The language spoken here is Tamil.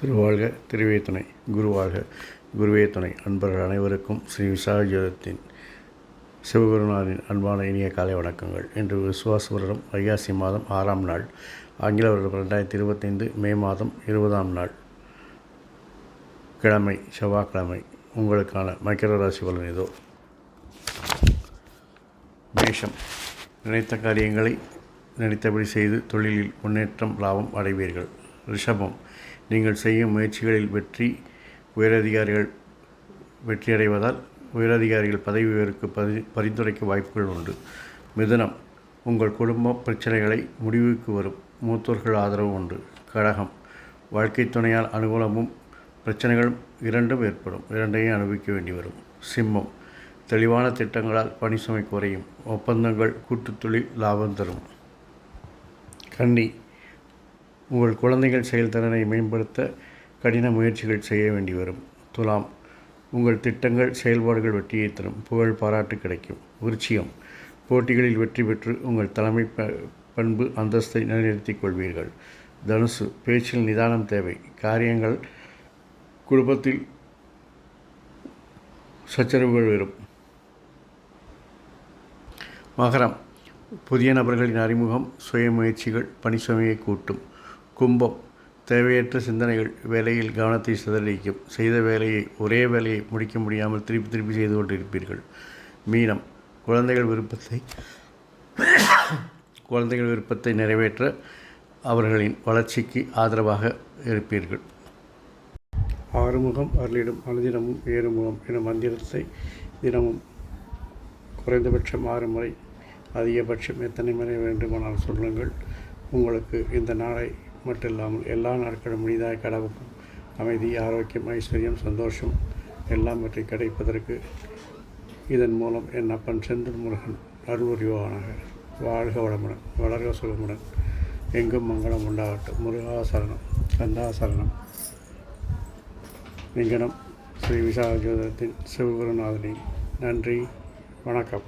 திருவாழ்க திருவே துணை குருவாழ்க குருவே துணை. அன்பர்கள் அனைவருக்கும் ஸ்ரீ விசாகஜோதத்தின் சிவகுருநாதின் அன்பான இனிய காலை வணக்கங்கள். இன்று விசுவாச வருடம் வைகாசி மாதம் ஆறாம் நாள். ஆங்கில வருடம் ரெண்டாயிரத்தி இருபத்தைந்து மே மாதம் இருபதாம் நாள். கிழமை செவ்வாய்க்கிழமை உங்களுக்கான மகர ராசி பலன் இதோ. மேஷம். நினைத்த காரியங்களை நினைத்தபடி செய்து தொழிலில் முன்னேற்றம் லாபம் அடைவீர்கள். ரிஷபம். நீங்கள் செய்யும் முயற்சிகளில் வெற்றி உயரதிகாரிகள் வெற்றியடைவதால் உயரதிகாரிகள் பதவி உயர்வுக்கு பரி பரிந்துரைக்க வாய்ப்புகள் உண்டு. மிதுனம். உங்கள் குடும்ப பிரச்சனைகளை முடிவுக்கு வரும். மூத்தோர்கள் ஆதரவு உண்டு. கடகம். வாழ்க்கை துணையால் அனுகூலமும் பிரச்சனைகள் இரண்டும் ஏற்படும். இரண்டையும் அனுபவிக்க வேண்டி வரும். சிம்மம். தெளிவான திட்டங்களால் பணி சுமை குறையும். ஒப்பந்தங்கள் கூட்டுத்துளி லாபம் தரும். கன்னி. உங்கள் குழந்தைகள் செயல்திறனை மேம்படுத்த கடின முயற்சிகள் செய்ய வேண்டி வரும். துலாம். உங்கள் திட்டங்கள் செயல்பாடுகள் வெற்றியை தரும். புகழ் பாராட்டு கிடைக்கும். விருச்சிகம். போட்டிகளில் வெற்றி பெற்று உங்கள் தலைமை ப பண்பு அந்தஸ்தை நிலைநிறுத்திக் கொள்வீர்கள். தனுசு. பேச்சில் நிதானம் தேவை. காரியங்கள் குடும்பத்தில் சச்சரவுகள் வரும். மகரம் புதிய நபர்களின் அறிமுகம் சுய முயற்சிகள் பணி கூட்டும். கும்பம் தேவையற்ற சிந்தனைகள் வேலையில் கவனத்தை சிதறடிக்கும். செய்த வேலையை ஒரே வேலையை முடிக்க முடியாமல் திருப்பி திருப்பி செய்து கொண்டிருப்பீர்கள். மீனம் குழந்தைகள் விருப்பத்தை குழந்தைகள் விருப்பத்தை நிறைவேற்ற அவர்களின் வளர்ச்சிக்கு ஆதரவாக இருப்பீர்கள். ஆறுமுகம் அருளிடும் அனுதினமும் ஏறுமுகம் எனும் மந்திரத்தை தினமும் குறைந்தபட்சம் ஆறு முறை அதிகபட்சம் எத்தனை முறை வேண்டுமானால் சொல்லுங்கள். உங்களுக்கு இந்த நாளை மட்டும் இல்லாமல் எல்லா நாட்களும் முனிதாய் கடவுக்கும் அமைதி ஆரோக்கியம் ஐஸ்வர்யம் சந்தோஷம் எல்லாவற்றை கிடைப்பதற்கு இதன் மூலம் என் அப்பன் செந்தில் முருகன் அருள்புரிவானாக. வாழ்க வளமுடன் வளர்க சுகமுடன். எங்கும் மங்களம் உண்டாகட்டும். முருகாசரணம் கந்தாசரணம். லிங்கனம் ஸ்ரீ விசாகஜோதத்தின் சிவகுருநாதனின் நன்றி வணக்கம்.